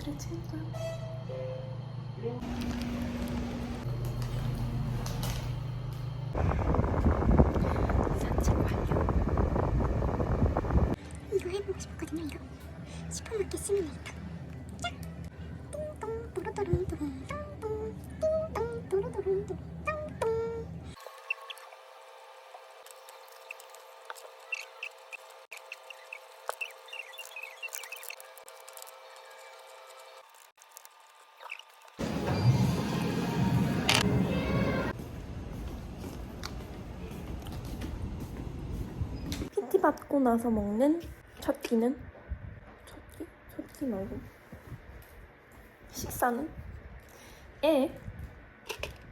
32. 받고 나서 먹는 첫 끼는? 첫 끼? 첫 끼 말고. 식사는? 에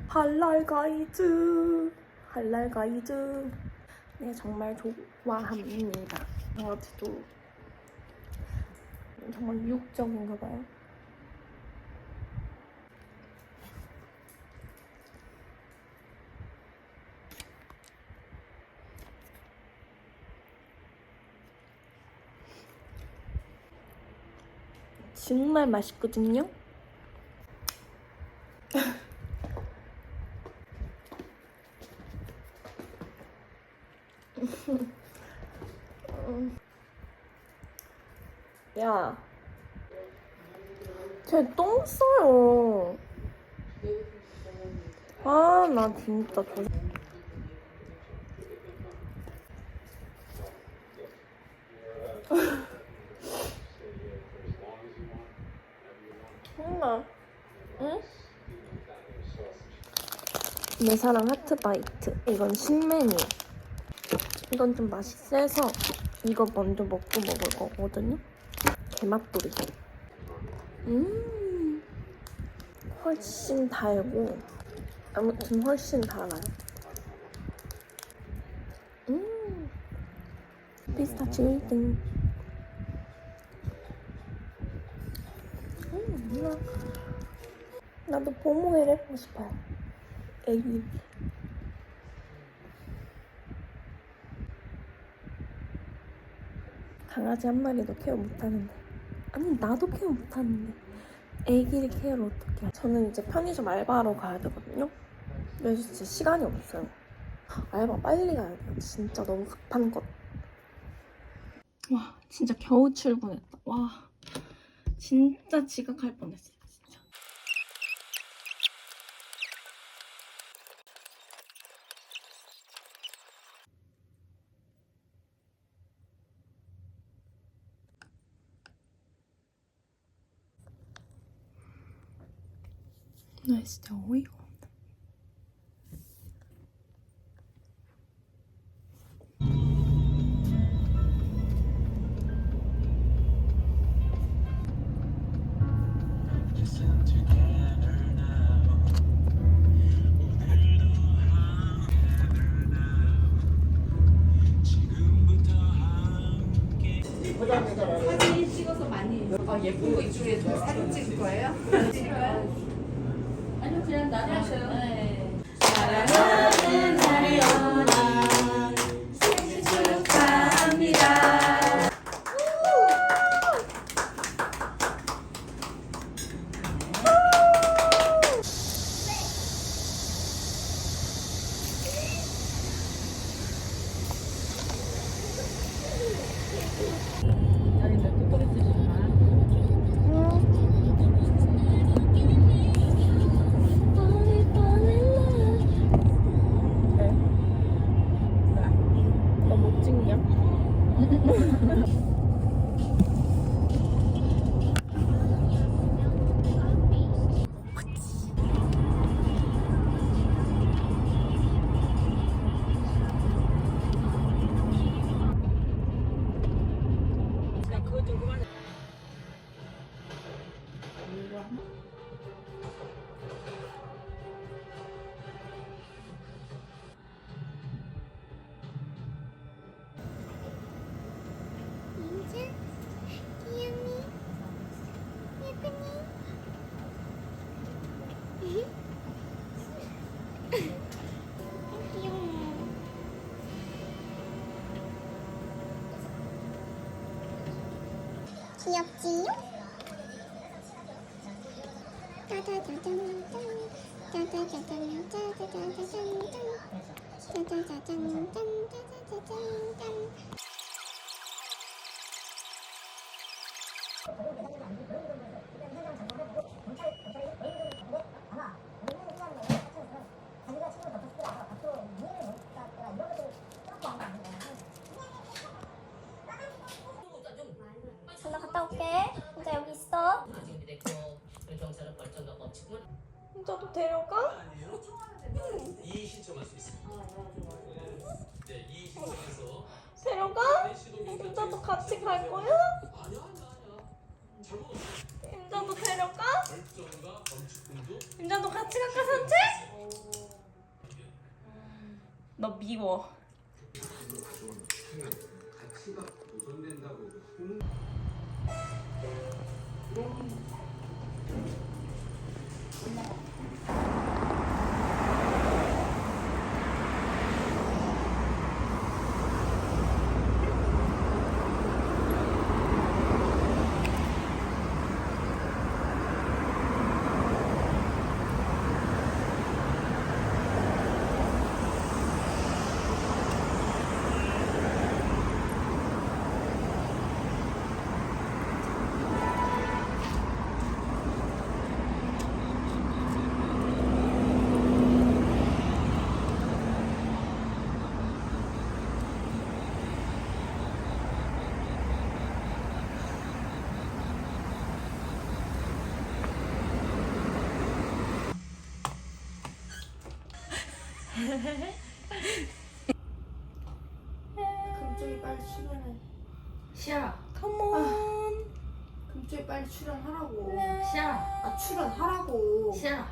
할랄 가이즈. 할랄 가이즈. 네 정말 좋아합니다. 강아지도 정말 유혹적인가 봐요 정말 맛있거든요. 야, 쟤 똥 싸요. 아, 나 진짜 저. 엄마, 응? 내 사랑 하트 바이트. 이건 신메뉴. 이건 좀 맛이 세서 이거 먼저 먹고 먹을 거거든요. 개맛돌이. 음, 훨씬 달고 아무튼 훨씬 달아요. 음, 피스타치오 1등. 음. 나도 보모엘 해보고 싶어요. 애기. 강아지 한 마리도 케어 못하는데. 아니, 나도 케어 못하는데. 애기를 케어를 어떻게 해. 저는 이제 편의점 알바하러 가야 되거든요. 그래서 진짜 시간이 없어요. 알바 빨리 가야 돼요. 진짜 너무 급한 것. 와, 진짜 겨우 출근했다. 와, 진짜 지각할 뻔했어 나 진짜 어이가 함께. 사진 찍어서 많이 아, 예쁜 거 이쪽에 저 사진 찍을 거예요? 나눠 귀엽지요? 따다다단단 따다다단단 따다다단단 따다다단단 따다다단단 너미 금쪽이 빨리 출연해. 시아, 컴온. 금쪽이 빨리 출연하라고. 시아, 아 출연하라고. 시아.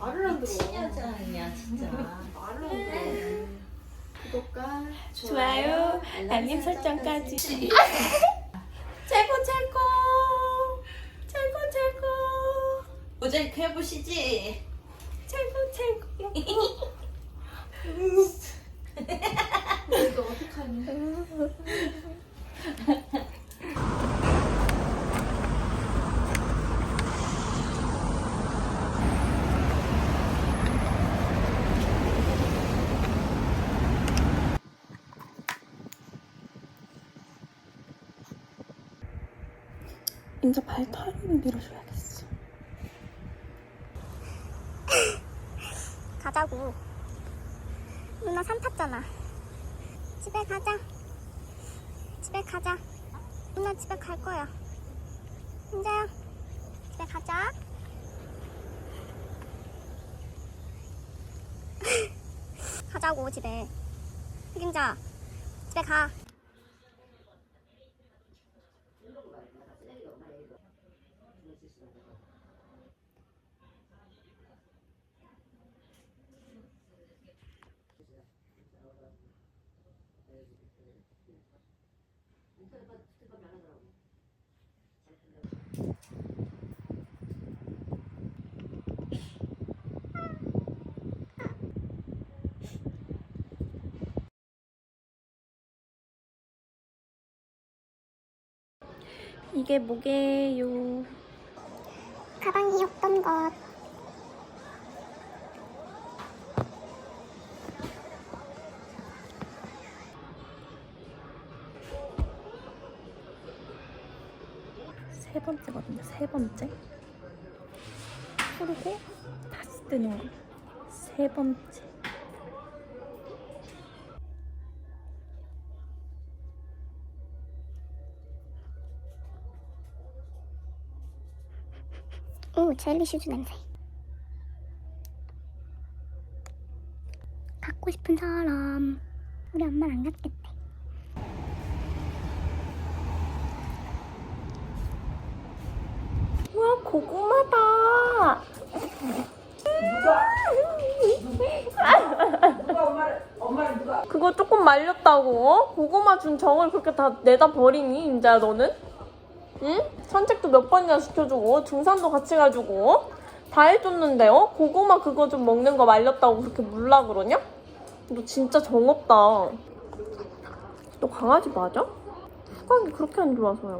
말을 안 들어. 여자야 진짜. 말을 안 들어. 구독과 좋아요, 알림 설정까지. 모자이크 해보시지. 최고 최고. 이거 어떡하니? 임자 발털이는 밀어줘야겠어. 가자고. 누나 산 탔잖아. 집에 가자. 집에 가자. 누나 집에 갈 거야. 인자야 집에 가자. 가자고 집에. 흑임자 집에 가 이게 뭐게요? 가방 귀엽던 것 번째거든요. 세 번째. 그리고 다시 뜨는 거. 세 번째. 오, 젤리 슈즈 냄새. 갖고 싶은 사람. 우리 엄마는 안 갖겠대. 우와 고구마다. 그거 말렸다고? 어? 고구마 준 정을 그렇게 다 내다 버리니 인자 너는? 응? 산책도 몇 번이나 시켜주고 등산도 같이 가주고 다 해줬는데 어? 고구마 그거 좀 먹는 거 말렸다고 그렇게 물라 그러냐? 너 진짜 정없다. 너 강아지 맞아? 수강이 그렇게 안 좋아서야.